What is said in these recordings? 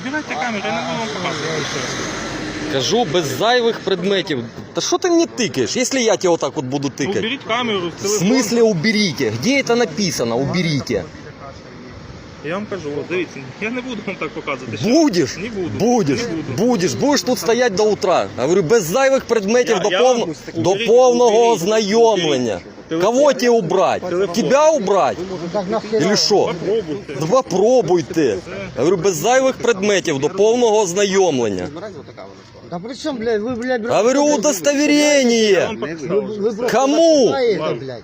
Убирайте камеру, я не буду вам показувати. Кажу, без зайвих предметів. Та що ти мені тикаєш, якщо я тебе отак от буду Ну, тикати? уберіть камеру, В телефон. смысле уберите? Где это написано? Уберите. Я вам кажу, от дивіться, я не буду вам так показувати. ще. Будешь? Не буду. Будешь, Не буду. будешь, будешь тут стоять до утра. Я говорю, без зайвих предметів Я- до, я повно- вам до уберіть, повного уберіть, ознайомлення. уберіть. Кого тебе убрать? Телефон. Тебя убрать? Или що? Попробуйте. Ну, Попробуйте. Я говорю, без зайвих предметів до повного ознайомлення. Да при чем, блядь, вы, блядь, Я говорю, Я удостоверение. вам показав. Вы, вы просто Кому? бросаете, Ладно. блядь.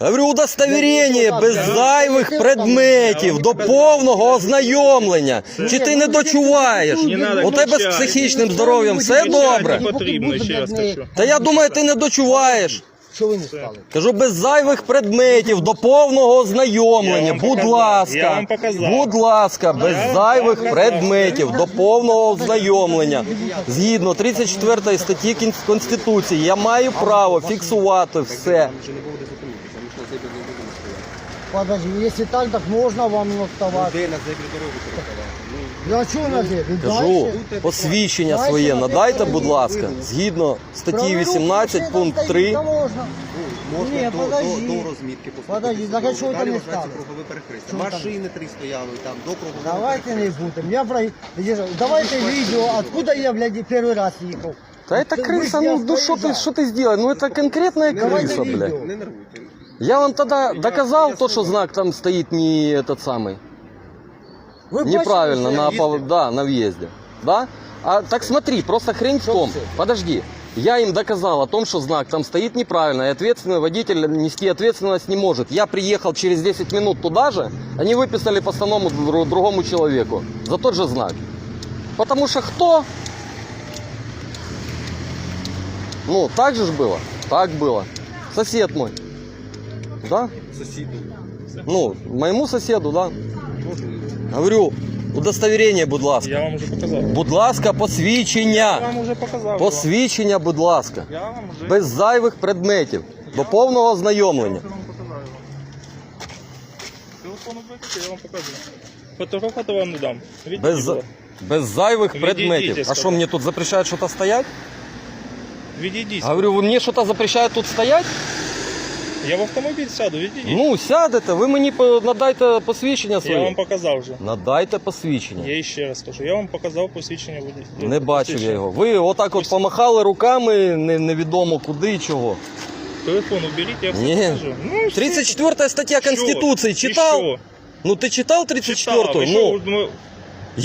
Я говорю, удостоверение без зайвих предметів до повного ознайомлення. Чи ти не дочуваєш? Не надо У тебе з кричати. психічним здоров'ям все добре? Не потрібно, ще раз кажу. Та я думаю, ти не дочуваєш. Що ви не стали? Кажу, без зайвих предметів до повного ознайомлення. Будь показав. Я ласка, вам показав. будь ласка, без вам зайвих показав. предметів до повного ознайомлення. Згідно 34 статті Кін- Конституції, я маю право фіксувати все. Подожди, если так, так можно вам не вставать. Я что на тебе? Кажу, посвідчення своє надайте, будь ласка, згідно статті 18 пункт 3. Можно. Можна Ні, до, подожди. до, до розмітки поступити. Подожди, так а чого Далі там не вважається стали? кругове перехрестя. Чого там? Машини три стояли там, до кругового Давайте не будем. Я про... Держи. Давайте видео, откуда я, блядь, первый раз ехал. Та це криса, ну, ну що ти, що ти зробив? Ну це конкретна Давайте криса, відео. блядь. Не нервуйте. Я вам тогда доказал то, что знак там стоит не этот самый. Вы Неправильно, на, пов- да, на въезде. Да? А так смотри, просто хрень в том. Подожди. Я им доказал о том, что знак там стоит неправильно, и ответственный водитель нести ответственность не может. Я приехал через 10 минут туда же, они выписали постанову дру- другому человеку за тот же знак. Потому что кто? Ну, так же ж было? Так было. Сосед мой. Да? Сусіди. Ну, моему соседу, да. Говорю, удостоверение, будь ласка. Я вам вже показав. Будь ласка, Я посвідчення. вам вже показав. Посвідчення, будь ласка. Я вам вже Без зайвих предметів. До повного ознайомлення. Я вам показав. Телефон викликайте, я вам покажу. Фотографувати вам не дам. Відійдіть, Без, будь за- ласка. без зайвих Відійдіть, предметів. я А сказав. что, мне тут запрещают что-то стоять? Відійдіть. Говорю, вы мне что-то запрещают тут стоять? Я в автомобіль сяду, відійдіть. Ну, сядете, ви мені по- надайте посвідчення я вам показав вже. Надайте посвідчення. Я ще раз кажу, я вам показав посвідчення водія. Не бачив я його. Ви отак от помахали руками, не- невідомо куди і чого. Телефон уберіть, я все Ні. покажу. Ну, все. 34 стаття Що? Конституції І читав? що? Ну ти читав Читав. 34-ю? І що Ну,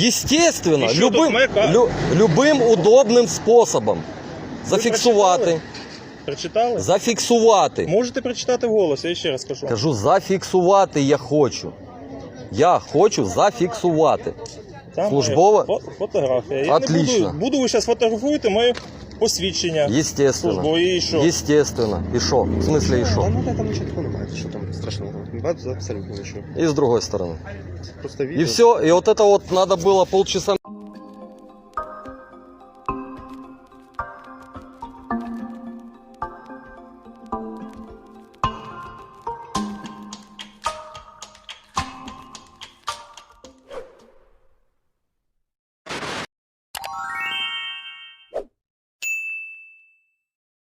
естественно, І що любим, лю, любим удобним способом. Зафіксувати. Прочитали? Зафіксувати. Можете прочитати вголос, я ще раз кажу. Кажу, зафіксувати я хочу. Я хочу зафіксувати. Там службова? моя фо- фотографія. Я Отлично. не буду, буду ви зараз фотографуєте моє посвідчення. Естественно. І що? Естественно. І що? В смислі і що? ну так там нічого такого немає, що там страшного. Абсолютно нічого. І з другої сторони. Просто І відео. все, і от это вот надо было полчаса